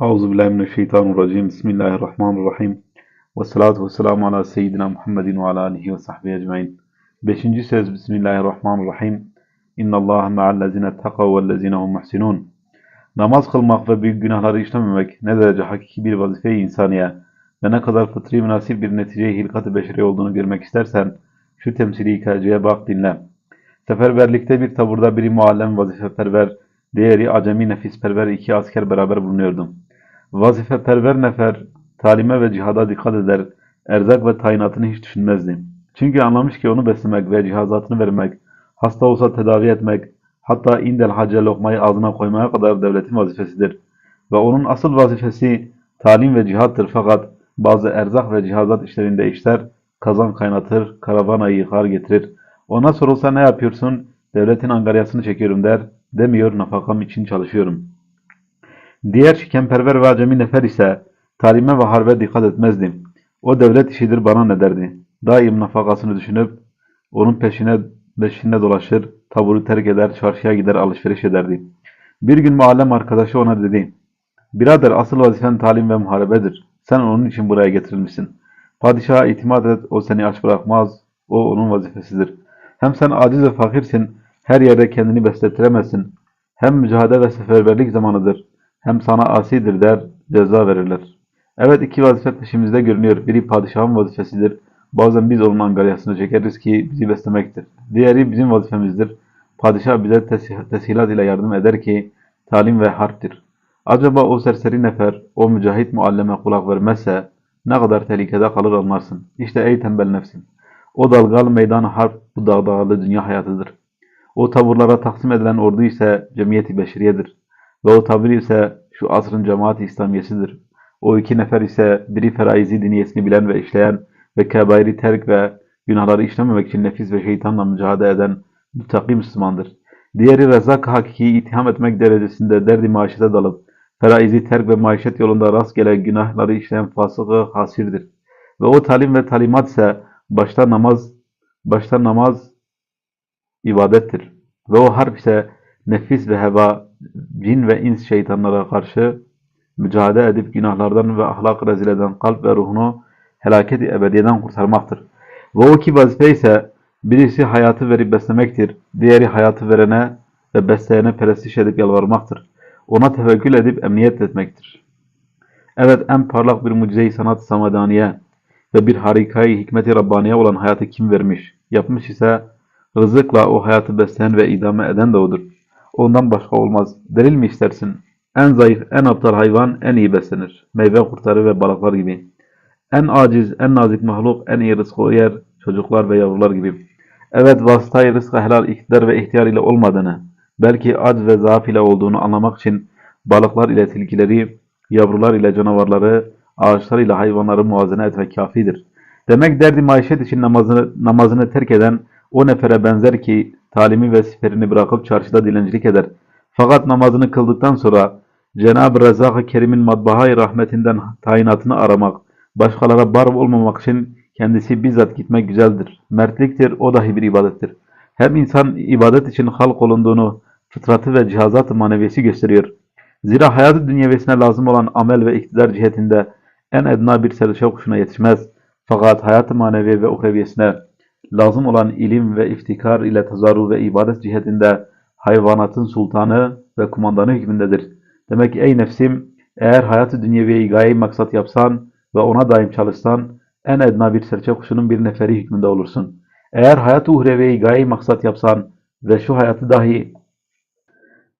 Euzubillahimineşşeytanirracim. Bismillahirrahmanirrahim. Ve salatu ve selamu ala seyyidina Muhammedin ve ala alihi ve sahbihi ecmain. Beşinci söz Bismillahirrahmanirrahim. İnna Allah ma'allezine takav vellezine hum muhsinun. Namaz kılmak ve büyük günahları işlememek ne derece hakiki bir vazife-i insaniye ve ne kadar fıtri münasip bir netice-i hilkat-ı beşeri olduğunu görmek istersen şu temsili hikayeye bak dinle. Seferberlikte bir taburda biri muallem vazifeperver, diğeri acemi nefisperver iki asker beraber bulunuyordum. Vazifeperver nefer talime ve cihada dikkat eder, erzak ve tayinatını hiç düşünmezdi. Çünkü anlamış ki onu beslemek ve cihazatını vermek, hasta olsa tedavi etmek, hatta indel hacca lokmayı ağzına koymaya kadar devletin vazifesidir. Ve onun asıl vazifesi talim ve cihattır fakat bazı erzak ve cihazat işlerinde işler, kazan kaynatır, karavanayı yıkar getirir. Ona sorulsa ne yapıyorsun? Devletin angaryasını çekiyorum der, demiyor nafakam için çalışıyorum. Diğer şikenperver ve acemi nefer ise talime ve harbe dikkat etmezdim. O devlet işidir bana ne derdi. Daim nafakasını düşünüp onun peşine peşinde dolaşır, taburu terk eder, çarşıya gider alışveriş ederdi. Bir gün muallem arkadaşı ona dedi. Birader asıl vazifen talim ve muharebedir. Sen onun için buraya getirilmişsin. Padişaha itimat et, o seni aç bırakmaz, o onun vazifesidir. Hem sen aciz ve fakirsin, her yerde kendini besletiremezsin. Hem mücadele ve seferberlik zamanıdır. Hem sana asidir der, ceza verirler. Evet iki vazife peşimizde görünüyor. Biri padişahın vazifesidir. Bazen biz onun angaryasını çekeriz ki bizi beslemektir. Diğeri bizim vazifemizdir. Padişah bize tesilat ile yardım eder ki talim ve harptir. Acaba o serseri nefer, o mücahit mualleme kulak vermezse ne kadar tehlikede kalır anlarsın. İşte ey tembel nefsin. O dalgalı meydan harp bu dağdağlı dünya hayatıdır. O taburlara taksim edilen ordu ise cemiyeti beşeriyedir. Ve o tabir ise şu asrın cemaat-i İslamiyesidir. O iki nefer ise biri feraizi diniyesini bilen ve işleyen ve kebairi terk ve günahları işlememek için nefis ve şeytanla mücadele eden müttaki Müslümandır. Diğeri rezzak hakikiyi itham etmek derecesinde derdi maişete dalıp feraizi terk ve maişet yolunda rastgele günahları işleyen fasıkı hasirdir. Ve o talim ve talimat ise başta namaz başta namaz ibadettir. Ve o harp ise nefis ve heva, cin ve ins şeytanlara karşı mücadele edip günahlardan ve ahlak rezil eden kalp ve ruhunu felaket-i ebediyeden kurtarmaktır. Ve o ki vazife ise birisi hayatı verip beslemektir, diğeri hayatı verene ve besleyene perestiş edip yalvarmaktır. Ona tevekkül edip emniyet etmektir. Evet en parlak bir mucize-i sanat samadaniye ve bir harikayı hikmeti Rabbaniye olan hayatı kim vermiş, yapmış ise rızıkla o hayatı besleyen ve idame eden de odur. Ondan başka olmaz. Delil mi istersin? En zayıf, en aptal hayvan en iyi beslenir. Meyve kurtarı ve balıklar gibi. En aciz, en nazik mahluk en iyi rızkı yer çocuklar ve yavrular gibi. Evet vasıtayı rızka helal iktidar ve ihtiyar ile olmadığını, belki acz ve zaaf ile olduğunu anlamak için balıklar ile tilkileri, yavrular ile canavarları, ağaçlar ile hayvanları muvazene etmek kafidir. Demek derdi maişet için namazını, namazını terk eden o nefere benzer ki talimi ve siperini bırakıp çarşıda dilencilik eder. Fakat namazını kıldıktan sonra Cenab-ı Rezzak-ı Kerim'in matbaha rahmetinden tayinatını aramak, başkalara bar olmamak için kendisi bizzat gitmek güzeldir. Mertliktir, o dahi bir ibadettir. Hem insan ibadet için halk olunduğunu fıtratı ve cihazat-ı maneviyesi gösteriyor. Zira hayatı dünyevesine lazım olan amel ve iktidar cihetinde en edna bir serçe kuşuna yetişmez. Fakat hayatı manevi ve uhreviyesine lazım olan ilim ve iftikar ile tazarru ve ibadet cihetinde hayvanatın sultanı ve kumandanı hükmündedir. Demek ki ey nefsim eğer hayatı dünyeviyeyi gaye maksat yapsan ve ona daim çalışsan en edna bir serçe kuşunun bir neferi hükmünde olursun. Eğer hayatı uhreviyeyi gaye maksat yapsan ve şu hayatı dahi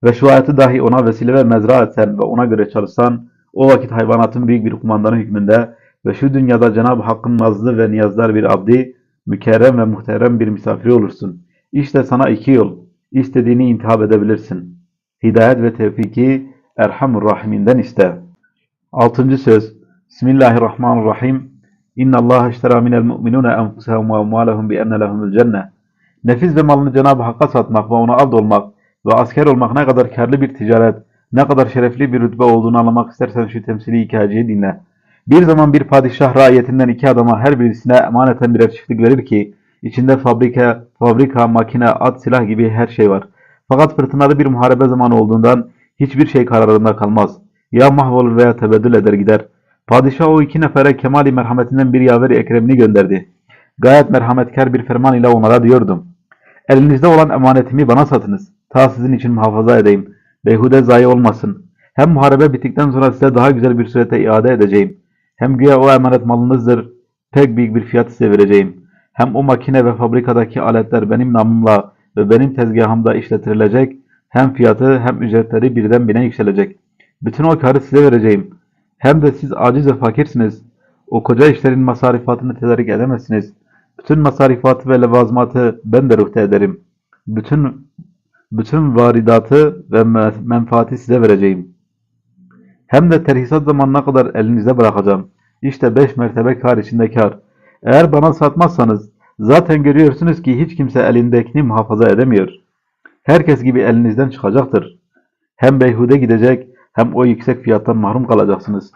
ve şu hayatı dahi ona vesile ve mezra etsen ve ona göre çalışsan o vakit hayvanatın büyük bir kumandanı hükmünde ve şu dünyada Cenab-ı Hakk'ın nazlı ve niyazlar bir abdi, mükerrem ve muhterem bir misafiri olursun. İşte sana iki yol. İstediğini intihab edebilirsin. Hidayet ve tevfiki Erhamur Rahiminden iste. Altıncı söz. Bismillahirrahmanirrahim. İnna Allah iştera minel mu'minune enfusehum ve emvalehum bi enne lehumul cenne. Nefis ve malını Cenab-ı Hakk'a satmak ve ona abd olmak ve asker olmak ne kadar karlı bir ticaret, ne kadar şerefli bir rütbe olduğunu anlamak istersen şu temsili hikayeyi dinle. Bir zaman bir padişah raiyetinden iki adama her birisine emaneten birer çiftlik verir ki içinde fabrika, fabrika, makine, at, silah gibi her şey var. Fakat fırtınalı bir muharebe zamanı olduğundan hiçbir şey kararında kalmaz. Ya mahvolur veya tebeddül eder gider. Padişah o iki nefere kemali merhametinden bir yaveri Ekrem'ini gönderdi. Gayet merhametkar bir ferman ile onlara diyordum. Elinizde olan emanetimi bana satınız. Ta sizin için muhafaza edeyim. Beyhude zayi olmasın. Hem muharebe bittikten sonra size daha güzel bir surete iade edeceğim. Hem güya o emanet malınızdır. Pek büyük bir fiyat size vereceğim. Hem o makine ve fabrikadaki aletler benim namımla ve benim tezgahımda işletilecek. Hem fiyatı hem ücretleri birden bine yükselecek. Bütün o karı size vereceğim. Hem de siz aciz ve fakirsiniz. O koca işlerin masarifatını tedarik edemezsiniz. Bütün masarifatı ve levazmatı ben de ruhte ederim. Bütün bütün varidatı ve me- menfaati size vereceğim. Hem de terhisat zamanına kadar elinize bırakacağım. İşte beş mertebe kar içinde kar. Eğer bana satmazsanız zaten görüyorsunuz ki hiç kimse elindekini muhafaza edemiyor. Herkes gibi elinizden çıkacaktır. Hem beyhude gidecek hem o yüksek fiyattan mahrum kalacaksınız.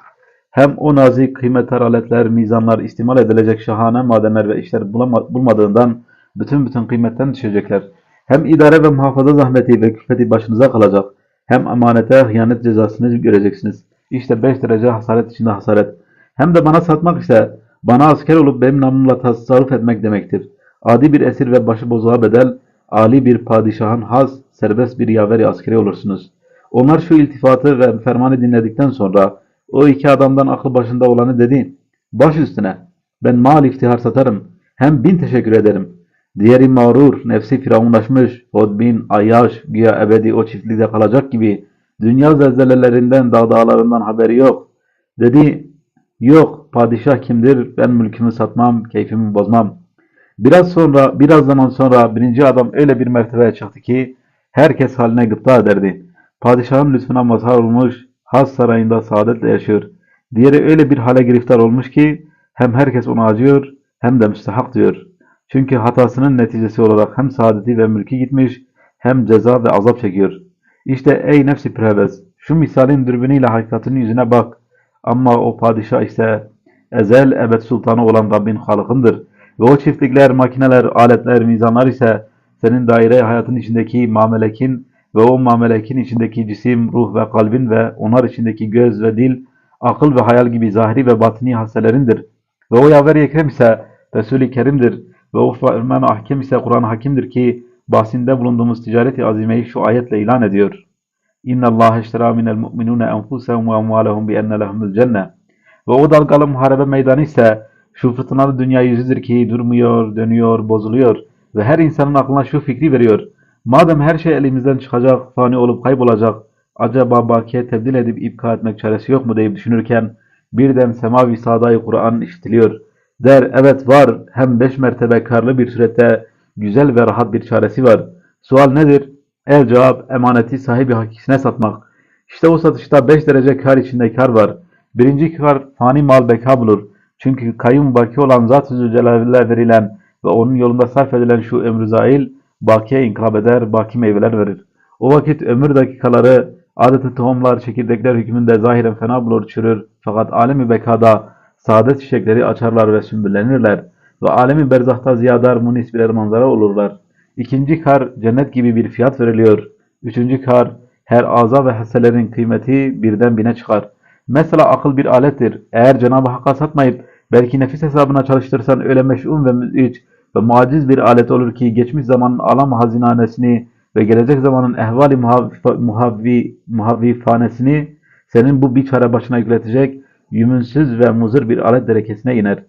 Hem o nazik kıymetli aletler, mizanlar, istimal edilecek şahane madenler ve işler bulmadığından bütün bütün kıymetten düşecekler. Hem idare ve muhafaza zahmeti ve külfeti başınıza kalacak. Hem emanete hıyanet cezasını göreceksiniz. İşte beş derece hasaret içinde hasaret. Hem de bana satmak ise bana asker olup benim namımla tasarruf etmek demektir. Adi bir esir ve başıbozuğa bedel, Ali bir padişahın haz, serbest bir yaveri askeri olursunuz. Onlar şu iltifatı ve fermanı dinledikten sonra o iki adamdan aklı başında olanı dedi. Baş üstüne ben mal iftihar satarım. Hem bin teşekkür ederim. Diğeri mağrur, nefsi firavunlaşmış, hodbin, ayyaş, güya ebedi o çiftlikte kalacak gibi dünya zelzelelerinden, dağdağlarından haberi yok. Dedi, yok padişah kimdir, ben mülkümü satmam, keyfimi bozmam. Biraz sonra, biraz zaman sonra birinci adam öyle bir mertebeye çıktı ki herkes haline gıpta ederdi. Padişahın lütfuna mazhar olmuş, has sarayında saadetle yaşıyor. Diğeri öyle bir hale giriftar olmuş ki hem herkes ona acıyor hem de müstehak diyor. Çünkü hatasının neticesi olarak hem saadeti ve mülkü gitmiş hem ceza ve azap çekiyor. İşte ey nefsi pervez, şu misalin dürbünüyle hakikatin yüzüne bak. Ama o padişah ise ezel ebed sultanı olan Rabbin halıkındır. Ve o çiftlikler, makineler, aletler, mizanlar ise senin daire hayatın içindeki mamelekin ve o mamelekin içindeki cisim, ruh ve kalbin ve onlar içindeki göz ve dil, akıl ve hayal gibi zahiri ve batini hasselerindir. Ve o yaver-i ekrem ise Resul-i Kerim'dir. Ve o ferman ahkem ise Kur'an hakimdir ki bahsinde bulunduğumuz ticareti azimeyi şu ayetle ilan ediyor. İnna Allah eştera minel mu'minune enfusehum ve emvalehum bi enne lehumul cenne. Ve o dalgalı muharebe meydanı ise şu fırtınalı dünya yüzüdür ki durmuyor, dönüyor, bozuluyor ve her insanın aklına şu fikri veriyor. Madem her şey elimizden çıkacak, fani olup kaybolacak, acaba bakiye tebdil edip ipka etmek çaresi yok mu deyip düşünürken birden semavi sadayı Kur'an işitiliyor. Der evet var hem beş mertebe karlı bir surette güzel ve rahat bir çaresi var. Sual nedir? El cevap emaneti sahibi hakikisine satmak. İşte o satışta beş derece kar içinde kar var. Birinci kar fani mal beka bulur. Çünkü kayyum baki olan Zat-ı verilen ve onun yolunda sarf edilen şu ömrü zail, bakiye inkılap eder, baki meyveler verir. O vakit ömür dakikaları adeta tohumlar, çekirdekler hükmünde zahiren fena bulur, çürür. Fakat alemi bekada saadet çiçekleri açarlar ve sümbüllenirler. Ve alemi berzahta ziyadar munis birer manzara olurlar. İkinci kar cennet gibi bir fiyat veriliyor. Üçüncü kar her aza ve hisselerin kıymeti birden bine çıkar. Mesela akıl bir alettir. Eğer Cenab-ı Hakk'a satmayıp belki nefis hesabına çalıştırsan öyle meş'um ve müziç ve muaciz bir alet olur ki geçmiş zamanın alam hazinanesini ve gelecek zamanın ehvali muhavvi, muhavvi, muhavvifanesini senin bu bir çare başına yükletecek yümünsüz ve muzır bir alet derekesine iner.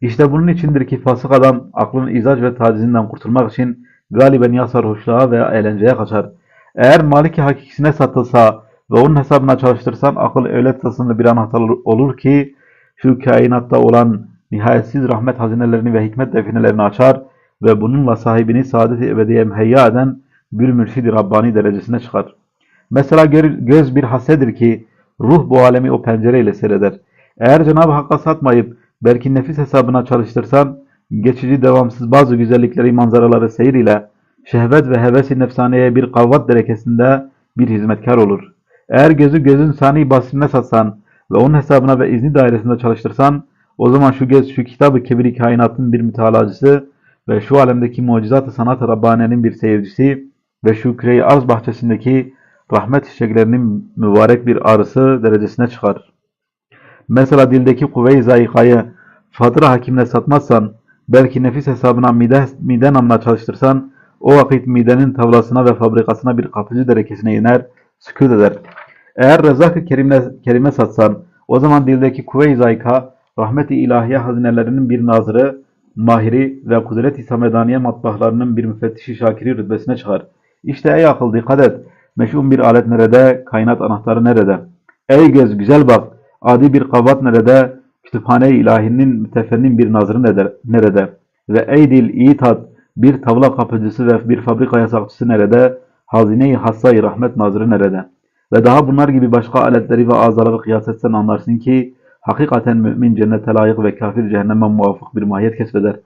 İşte bunun içindir ki fasık adam aklın izac ve tacizinden kurtulmak için galiben ya sarhoşluğa veya eğlenceye kaçar. Eğer maliki hakikisine satılsa ve onun hesabına çalıştırsan akıl öyle tasımlı bir anahtar olur ki şu kainatta olan nihayetsiz rahmet hazinelerini ve hikmet definelerini açar ve bununla sahibini saadet-i ebediye müheyya eden bir mürşid-i Rabbani derecesine çıkar. Mesela göz bir hasedir ki ruh bu alemi o pencereyle seyreder. Eğer Cenab-ı Hakk'a satmayıp belki nefis hesabına çalıştırsan geçici devamsız bazı güzellikleri manzaraları seyir ile şehvet ve hevesi nefsaneye bir kavvat derekesinde bir hizmetkar olur. Eğer gözü gözün sani basirine satsan ve onun hesabına ve izni dairesinde çalıştırsan o zaman şu göz şu kitabı kebiri kainatın bir mütalacısı ve şu alemdeki mucizat-ı sanat-ı bir seyircisi ve şu küre arz bahçesindeki rahmet çiçeklerinin mübarek bir arısı derecesine çıkar. Mesela dildeki kuvve-i zayıkayı fatıra hakimle satmazsan, belki nefis hesabına mide, mide namına çalıştırsan, o vakit midenin tavlasına ve fabrikasına bir kapıcı derekesine iner, sükût eder. Eğer rezak-ı kerime, kerime satsan, o zaman dildeki kuvve-i zayıka, rahmet-i ilahiye hazinelerinin bir nazırı, mahiri ve kudret-i samedaniye matbahlarının bir müfettişi şakiri rütbesine çıkar. İşte ey akıl dikkat et, meşhum bir alet nerede, kainat anahtarı nerede? Ey göz güzel bak, adi bir kavat nerede, kütüphane-i ilahinin mütefennin bir nazırı nerede? Ve ey dil iyi tat, bir tavla kapıcısı ve bir fabrika yasakçısı nerede? Hazine-i hassa-i rahmet nazırı nerede? Ve daha bunlar gibi başka aletleri ve azaları kıyas etsen anlarsın ki hakikaten mümin cennete layık ve kafir cehenneme muvafık bir mahiyet kesbeder.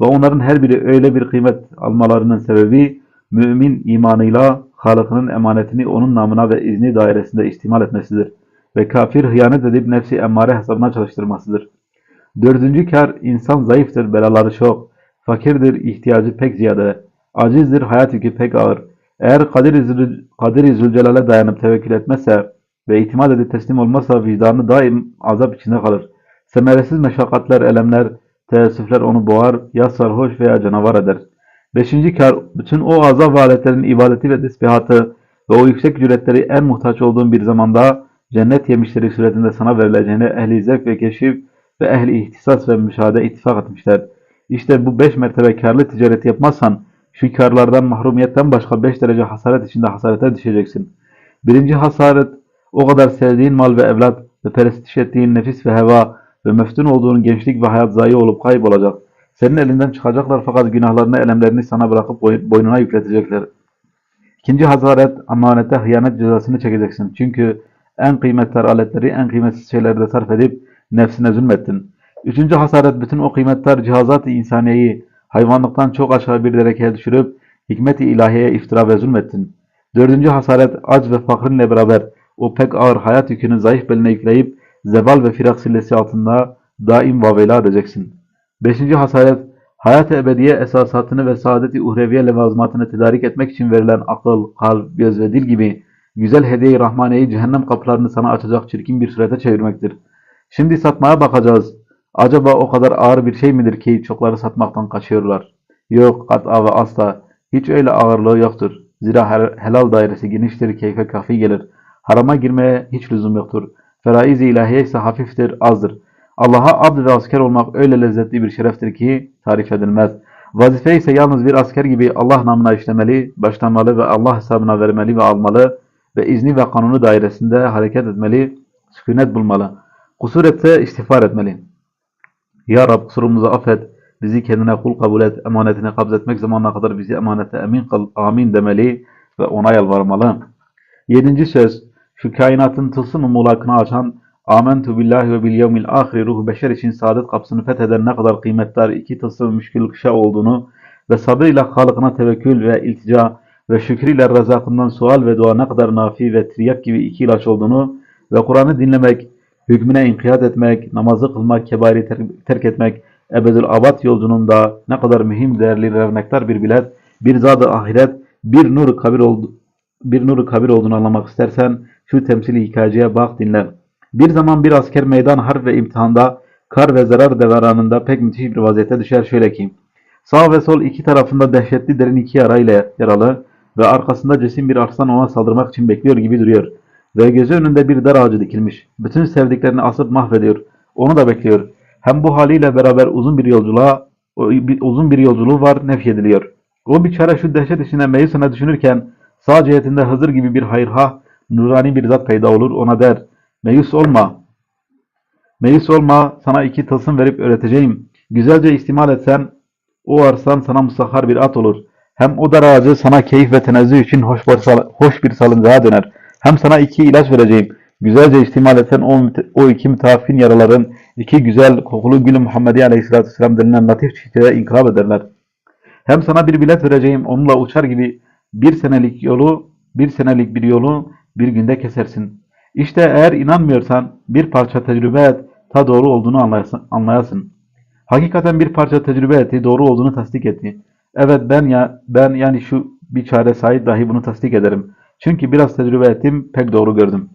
Ve onların her biri öyle bir kıymet almalarının sebebi mümin imanıyla Halık'ın emanetini onun namına ve izni dairesinde istimal etmesidir. Ve kafir hıyanet edip nefsi emmare hesabına çalıştırmasıdır. Dördüncü kar insan zayıftır, belaları çok. Fakirdir, ihtiyacı pek ziyade. Acizdir, hayat yükü pek ağır. Eğer Kadir-i Zülcelal'e dayanıp tevekkül etmezse ve itimat edip teslim olmazsa vicdanı daim azap içinde kalır. Semeresiz meşakkatler, elemler, teessüfler onu boğar, ya sarhoş veya canavar eder. Beşinci kar, bütün o azap ve ibadeti ve tesbihatı ve o yüksek ücretleri en muhtaç olduğun bir zamanda cennet yemişleri suretinde sana verileceğine ehli zevk ve keşif ve ehli ihtisas ve müşahede ittifak etmişler. İşte bu beş mertebe karlı ticareti yapmazsan şu karlardan mahrumiyetten başka beş derece hasaret içinde hasarete düşeceksin. Birinci hasaret o kadar sevdiğin mal ve evlat ve perestiş ettiğin nefis ve heva ve meftun olduğun gençlik ve hayat zayi olup kaybolacak. Senin elinden çıkacaklar fakat günahlarını, elemlerini sana bırakıp boy- boynuna yükletecekler. İkinci hasaret, amanete hıyanet cezasını çekeceksin. Çünkü en kıymetli aletleri en kıymetsiz şeylerde sarf edip nefsine zulmettin. Üçüncü hasaret, bütün o kıymetli cihazat-ı insaniyeyi hayvanlıktan çok aşağı bir derekeye düşürüp hikmet-i ilahiyeye iftira ve zulmettin. Dördüncü hasaret, ac ve fakrınla beraber o pek ağır hayat yükünü zayıf beline yükleyip zeval ve firak sillesi altında daim vavela edeceksin. Beşinci hasaret, hayat-ı ebediye esasatını ve saadet-i uhreviye levazmatını tedarik etmek için verilen akıl, kalp, göz ve dil gibi güzel hediye-i rahmaneyi cehennem kapılarını sana açacak çirkin bir surete çevirmektir. Şimdi satmaya bakacağız. Acaba o kadar ağır bir şey midir ki çokları satmaktan kaçıyorlar? Yok, kat'a ve asla. Hiç öyle ağırlığı yoktur. Zira helal dairesi geniştir, keyfe kafi gelir. Harama girmeye hiç lüzum yoktur. Feraiz-i ise hafiftir, azdır. Allah'a abd ve asker olmak öyle lezzetli bir şereftir ki tarif edilmez. Vazife ise yalnız bir asker gibi Allah namına işlemeli, başlamalı ve Allah hesabına vermeli ve almalı ve izni ve kanunu dairesinde hareket etmeli, sükunet bulmalı. Kusur etse istiğfar etmeli. Ya Rab kusurumuzu affet, bizi kendine kul kabul et, emanetine kabzetmek zamanına kadar bizi emanete emin kıl, amin demeli ve ona yalvarmalı. Yedinci söz, şu kainatın tılsım mulakını açan, Amentu billahi ve bil yevmil ahiri ruhu beşer için saadet kapısını fetheden ne kadar kıymetli iki tılsım müşkül kışa olduğunu ve sabrıyla Halık'ına tevekkül ve iltica ve şükrüyle rızakından sual ve dua ne kadar nafi ve triyak gibi iki ilaç olduğunu ve Kur'an'ı dinlemek, hükmüne inkiyat etmek, namazı kılmak, kebairi ter- terk etmek, ebedül abad yolcunun da ne kadar mühim, değerli, revnektar bir bilet, bir zat-ı ahiret, bir nur kabir oldu, bir nuru kabir olduğunu anlamak istersen şu temsili hikayeye bak dinle. Bir zaman bir asker meydan harp ve imtihanda kar ve zarar devranında pek müthiş bir vaziyete düşer şöyle ki sağ ve sol iki tarafında dehşetli derin iki yarayla yaralı ve arkasında cesim bir arslan ona saldırmak için bekliyor gibi duruyor. Ve gözü önünde bir dar ağacı dikilmiş. Bütün sevdiklerini asıp mahvediyor. Onu da bekliyor. Hem bu haliyle beraber uzun bir yolculuğa uzun bir yolculuğu var nefyediliyor. O biçare şu dehşet içinde meyusuna düşünürken sağ cihetinde Hızır gibi bir hayırha nurani bir zat peyda olur ona der meyus olma. Meyus olma sana iki tılsım verip öğreteceğim. Güzelce istimal etsen o arsan sana musahhar bir at olur. Hem o dar ağacı sana keyif ve tenezzüh için hoş bir, hoş bir salıncağa döner. Hem sana iki ilaç vereceğim. Güzelce istimal etsen o, o iki müteaffin yaraların iki güzel kokulu gülü Muhammedi Aleyhisselatü Vesselam denilen latif çiçeğe inkılap ederler. Hem sana bir bilet vereceğim onunla uçar gibi bir senelik yolu, bir senelik bir yolu bir günde kesersin. İşte eğer inanmıyorsan bir parça tecrübe et, ta doğru olduğunu anlayasın. anlayasın. Hakikaten bir parça tecrübe etti, doğru olduğunu tasdik etti. Evet ben ya ben yani şu bir çare Said dahi bunu tasdik ederim. Çünkü biraz tecrübe ettim, pek doğru gördüm.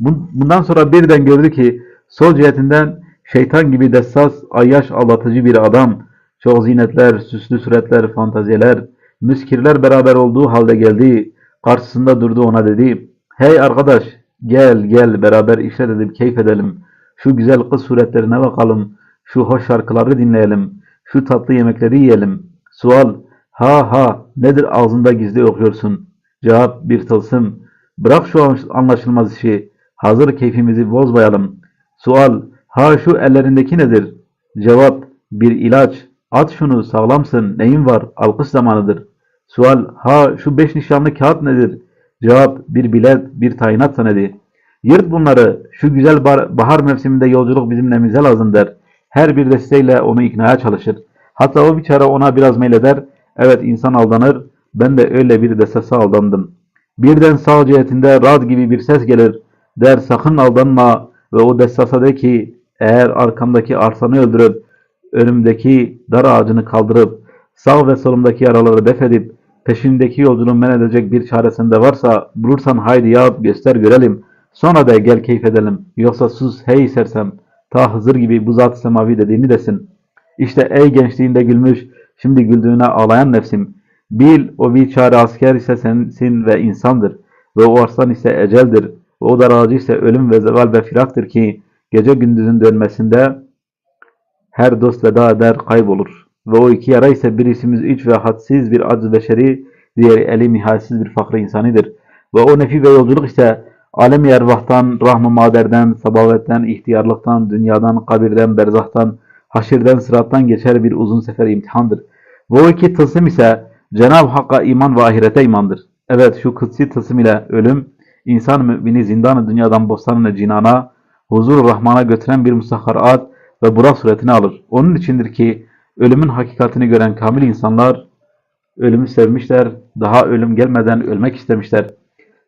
Bu- Bundan sonra birden gördü ki sol cihetinden şeytan gibi dessas, ayyaş aldatıcı bir adam, çok zinetler, süslü suretler, fantaziyeler, müskirler beraber olduğu halde geldi. Karşısında durdu ona dedi. Hey arkadaş gel gel beraber işlet edip keyif edelim. Şu güzel kız suretlerine bakalım. Şu hoş şarkıları dinleyelim. Şu tatlı yemekleri yiyelim. Sual ha ha nedir ağzında gizli okuyorsun? Cevap bir tılsım. Bırak şu an- anlaşılmaz işi. Hazır keyfimizi bozmayalım. Sual ha şu ellerindeki nedir? Cevap bir ilaç. At şunu sağlamsın. Neyin var? Alkış zamanıdır. Sual ha şu beş nişanlı kağıt nedir? Cevap bir bilet, bir tayinat senedi. Yırt bunları. Şu güzel bahar mevsiminde yolculuk bizim nemize lazım der. Her bir desteğiyle onu iknaya çalışır. Hatta o biçare ona biraz meyleder. Evet insan aldanır. Ben de öyle bir destese aldandım. Birden sağ cihetinde rad gibi bir ses gelir. Der sakın aldanma ve o destasa de ki eğer arkamdaki arsanı öldürüp önümdeki dar ağacını kaldırıp sağ ve solumdaki yaraları def edip peşindeki yolculuğu men edecek bir çaresinde varsa bulursan haydi yap göster görelim. Sonra da gel keyif edelim. Yoksa sus hey sersem ta Hızır gibi bu zat semavi dediğini desin. İşte ey gençliğinde gülmüş şimdi güldüğüne ağlayan nefsim. Bil o bir çare asker ise sensin ve insandır. Ve o arslan ise eceldir. Ve o dar ağacı ise ölüm ve zeval ve firaktır ki gece gündüzün dönmesinde her dost veda eder kaybolur. Ve o iki yara ise birisimiz iç ve hadsiz bir acz beşeri, diğeri eli nihayetsiz bir fakr insanidir. Ve o nefi ve yolculuk ise alem ervahtan, rahm-ı maderden, sabavetten, ihtiyarlıktan, dünyadan, kabirden, berzahtan, haşirden, sırattan geçer bir uzun sefer imtihandır. Ve o iki tılsım ise Cenab-ı Hakk'a iman ve ahirete imandır. Evet şu kutsi tılsım ile ölüm, insan mümini zindan-ı dünyadan bostan-ı cinana, huzur-u rahmana götüren bir musahharat ve burak suretini alır. Onun içindir ki ölümün hakikatini gören kamil insanlar ölümü sevmişler, daha ölüm gelmeden ölmek istemişler.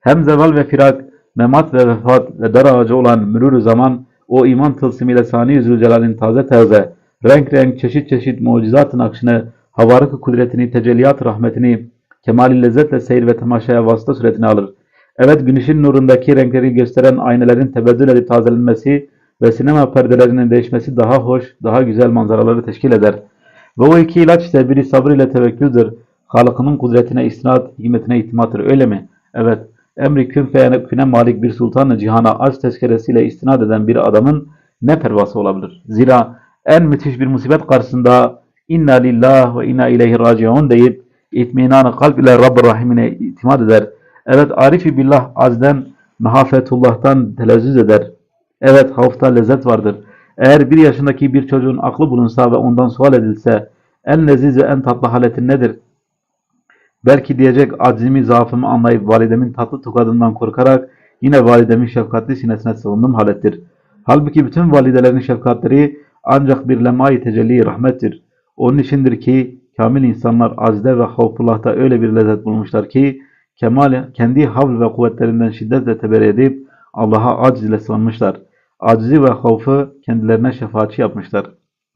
Hem zeval ve firak, memat ve vefat ve dar ağacı olan mürür zaman o iman tılsımıyla Sani Zülcelal'in taze taze, renk renk çeşit çeşit mucizat-ı nakşını, havarık kudretini, tecelliyat rahmetini, kemali lezzetle seyir ve temaşaya vasıta suretini alır. Evet güneşin nurundaki renkleri gösteren aynelerin tebeddül edip tazelenmesi ve sinema perdelerinin değişmesi daha hoş, daha güzel manzaraları teşkil eder. Ve o iki ilaç ise biri sabır ile tevekküldür. Halıkının kudretine istinad, hikmetine itimattır. Öyle mi? Evet. Emri kün feyene küne malik bir sultanı cihana aç tezkeresiyle istinad eden bir adamın ne pervası olabilir? Zira en müthiş bir musibet karşısında inna lillah ve inna ileyhi raciun deyip itminanı kalp ile Rabb-ı Rahim'ine itimat eder. Evet arifi billah azden mehafetullah'tan telezzüz eder. Evet havfta lezzet vardır. Eğer bir yaşındaki bir çocuğun aklı bulunsa ve ondan sual edilse en leziz ve en tatlı haletin nedir? Belki diyecek aczimi zaafımı anlayıp validemin tatlı tokadından korkarak yine validemin şefkatli sinesine sığındım halettir. Halbuki bütün validelerin şefkatleri ancak bir lemai tecelli rahmettir. Onun içindir ki kamil insanlar azde ve havfullah'ta öyle bir lezzet bulmuşlar ki kemal kendi havl ve kuvvetlerinden şiddetle teberri edip Allah'a aciz ile sığınmışlar. Acizi ve havfı kendilerine şefaatçi yapmışlar.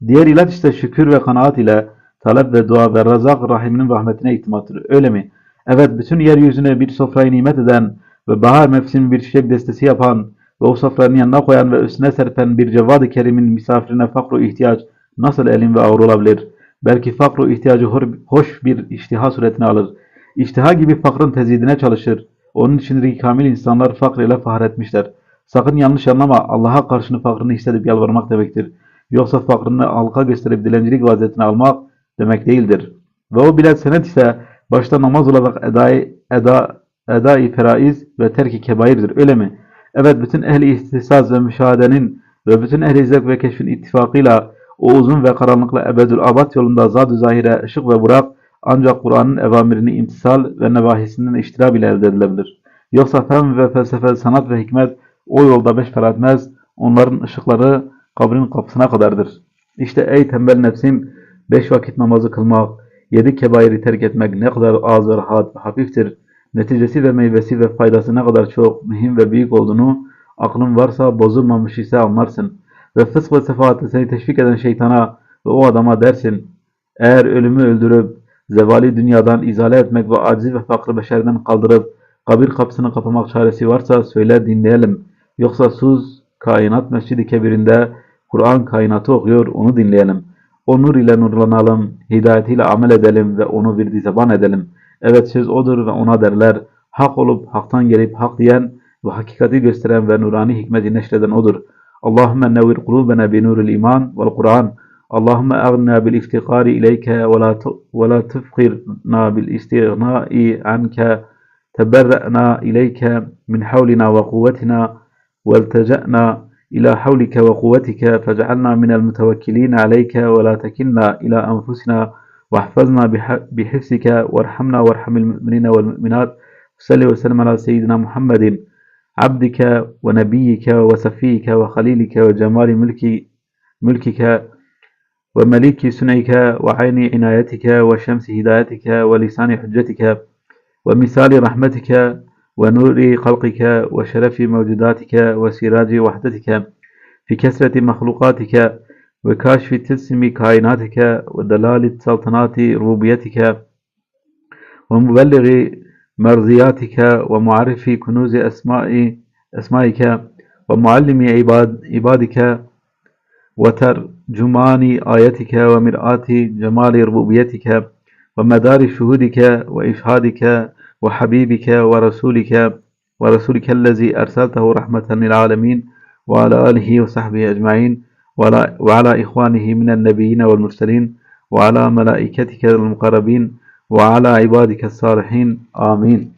Diğer ilaç ise şükür ve kanaat ile talep ve dua ve razak rahiminin rahmetine itimattır. Öyle mi? Evet bütün yeryüzüne bir sofrayı nimet eden ve bahar mevsimi bir çiçek destesi yapan ve o sofranın yanına koyan ve üstüne serpen bir cevad-ı kerimin misafirine fakru ihtiyaç nasıl elin ve ağır olabilir? Belki fakru ihtiyacı hoş bir iştiha suretine alır. İştiha gibi fakrın tezidine çalışır. Onun içindeki kamil insanlar fakr ile fahretmişler. Sakın yanlış anlama Allah'a karşını fakrını hissedip yalvarmak demektir. Yoksa fakrını halka gösterip dilencilik vaziyetine almak demek değildir. Ve o bilet senet ise başta namaz olarak edai, eda, edai feraiz ve terki kebairdir. Öyle mi? Evet bütün ehli ihtisas ve müşahedenin ve bütün ehli zevk ve keşfin ittifakıyla o uzun ve karanlıkla ebedül abad yolunda zat-ı zahire ışık ve burak ancak Kur'an'ın evamirini imtisal ve nevahisinden iştirab ile elde edilebilir. Yoksa fen ve felsefe, sanat ve hikmet o yolda beş para etmez, onların ışıkları kabrin kapısına kadardır. İşte ey tembel nefsim, beş vakit namazı kılmak, yedi kebairi terk etmek ne kadar az ve rahat ve hafiftir. Neticesi ve meyvesi ve faydası ne kadar çok mühim ve büyük olduğunu aklın varsa bozulmamış ise anlarsın. Ve fısk ve sefaatı seni teşvik eden şeytana ve o adama dersin. Eğer ölümü öldürüp zevali dünyadan izale etmek ve aciz ve fakrı beşerden kaldırıp Kabir kapısını kapamak çaresi varsa söyle dinleyelim. Yoksa sus, kainat mescidi kebirinde Kur'an kainatı okuyor, onu dinleyelim. O nur ile nurlanalım, hidayetiyle amel edelim ve onu bir dizeban edelim. Evet söz odur ve ona derler. Hak olup haktan gelip hak diyen ve hakikati gösteren ve nurani hikmeti neşreden odur. Allahümme nevir kulubene bi nuril iman vel Kur'an. Allahümme agna bil iftikari ileyke ve la tufkirna bil istiğnai anke teberre'na ileyke min havlina ve kuvvetina والتجأنا إلى حولك وقوتك فاجعلنا من المتوكلين عليك ولا تكلنا إلى أنفسنا واحفظنا بحفظك وارحمنا وارحم المؤمنين والمؤمنات. وصلي وسلم على سيدنا محمد عبدك ونبيك وسفيك وخليلك وجمال ملك ملكك ومليك سنعك وعين عنايتك وشمس هدايتك ولسان حجتك ومثال رحمتك. ونور خلقك وشرف موجوداتك وسراج وحدتك في كثرة مخلوقاتك وكاشف تلسم كائناتك ودلالة سلطنات ربوبيتك ومبلغ مرضياتك ومعرف كنوز أسماء أسمائك ومعلم عباد عبادك وترجمان آياتك ومرآة جمال ربوبيتك ومدار شهودك وإشهادك وحبيبك ورسولك ورسولك الذي أرسلته رحمة للعالمين وعلى آله وصحبه أجمعين وعلى إخوانه من النبيين والمرسلين وعلى ملائكتك المقربين وعلى عبادك الصالحين. آمين.